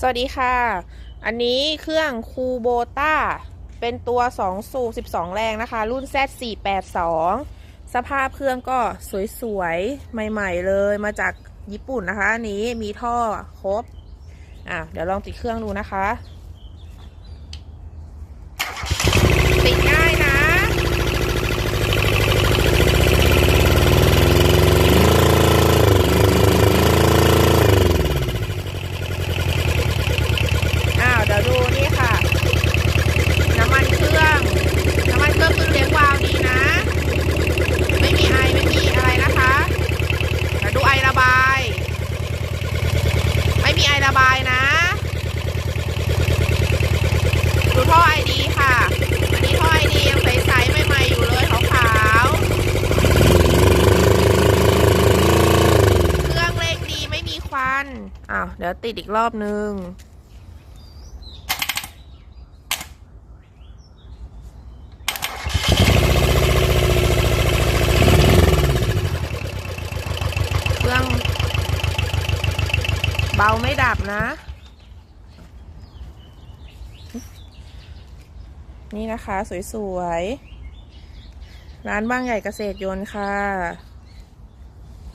สวัสดีค่ะ อันนี้เครื่องคูโบต้าเป็นตัว 2 สูบ 12 แรงนะคะ รุ่น Z482 สภาพเครื่องก็สวยๆ ใหม่ๆ เลยมาจากญี่ปุ่นนะคะ อันนี้มีท่อครบ อะ เดี๋ยวลองติดเครื่องดูนะคะ ติดง่ายนะ อ้าวเดี๋ยวดูนี่ค่ะ น้ำมันเครื่อง น้ำมันเครื่องคือเลี้ยงวาล์วดีนะ ไม่มีไอไม่มีอะไรนะคะเดี๋ยวดูไอระบาย ไม่มีไอระบายนะ ดู ท่อไอดีค่ะอันนี้ท่อไอดียังใสๆใหม่ๆอยู่เลยขาวๆ เครื่องเร่งดีไม่มีควัน อ้าว เดี๋ยวติดอีกรอบนึง เครื่อง เบาไม่ดับนะ นี่นะคะ สวยๆ ร้านบ้างใหญ่เกษตรยนต์ค่ะ